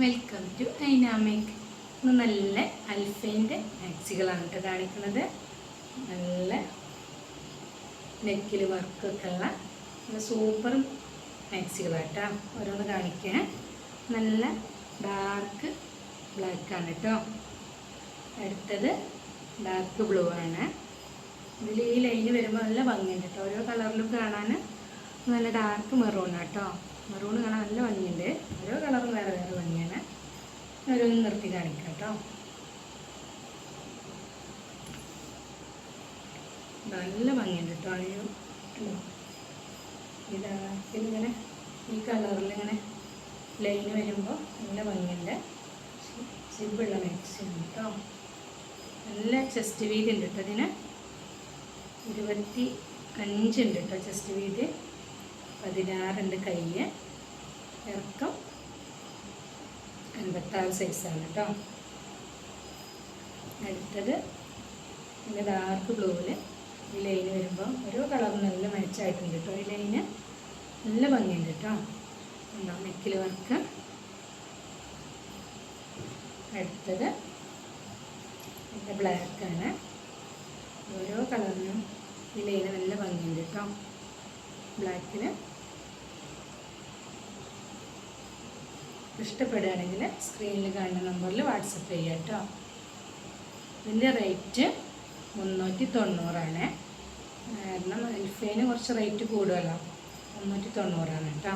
Welcome to dynamic ഇന്ന് നല്ല അൽഫൈന്റെ മാക്സികളാണ് കേട്ടോ കാണിക്കുന്നത്. നല്ല നെക്കിൽ വർക്കൊക്കെ ഉള്ള നല്ല സൂപ്പർ മാക്സികളാട്ടോ ഓരോന്ന് കാണിക്കാൻ. നല്ല ഡാർക്ക് ബ്ലാക്കാണ് കേട്ടോ. അടുത്തത് ഡാർക്ക് ബ്ലൂ ആണ്. ഇതിൽ ഈ ലൈന് വരുമ്പോൾ നല്ല ഭംഗിയുണ്ട് കേട്ടോ. ഓരോ കളറിലും കാണാൻ നല്ല ഡാർക്ക് മെറൂൺ കേട്ടോ. മെറൂൺ കാണാൻ നല്ല ഭംഗിയുണ്ട്. ഓരോ കളറും വേറെ വേറെ ഭംഗിയാണ്. ഓരോന്ന് നിർത്തി കാണിക്കാം കേട്ടോ. നല്ല ഭംഗിയുണ്ട് കേട്ടോ. അയ്യോ? ഇതാ ഇതിങ്ങനെ ഈ കളറിൽ ഇങ്ങനെ ലൈന് വരുമ്പോൾ നല്ല ഭംഗിയുണ്ട്. സിബിളുള്ള മാക്സിമം കേട്ടോ. നല്ല ചെസ്റ്റ് വീതി ഉണ്ട് കേട്ടോ ഇതിന്. ഇരുപത്തി അഞ്ചുണ്ട് കേട്ടോ ചെസ്റ്റ് വീതി പതിനാറുണ്ട് കയ്യ് ഇറക്കം അൻപത്താറ് സൈസാണ് കേട്ടോ അടുത്തത് ഇതിന്റെ ഡാർക്ക് ബ്ലൂവിൽ ഈ ലൈന് വരുമ്പോൾ ഓരോ കളർ നല്ല മാച്ചായിട്ടുണ്ട് കേട്ടോ ഈ ലൈന് നല്ല ഭംഗിയുണ്ട് കേട്ടോ ഉണ്ടോ നെക്കിൽ വർക്ക് അടുത്തത് ബ്ലാക്കാണ് ഓരോ കളറിനും ഈ ലൈന് നല്ല ഭംഗിയുണ്ട് കേട്ടോ ബ്ലാക്കിന് ഇഷ്ടപ്പെടുകയാണെങ്കിൽ സ്ക്രീനിൽ കാണുന്ന നമ്പറിൽ വാട്സപ്പ് ചെയ്യാം കേട്ടോ ഇതിന്റെ റേറ്റ് മുന്നൂറ്റി തൊണ്ണൂറാണ് കാരണം എൽഫേന് കുറച്ച് റേറ്റ് കൂടുതലാണ് മുന്നൂറ്റി തൊണ്ണൂറാണ് കേട്ടോ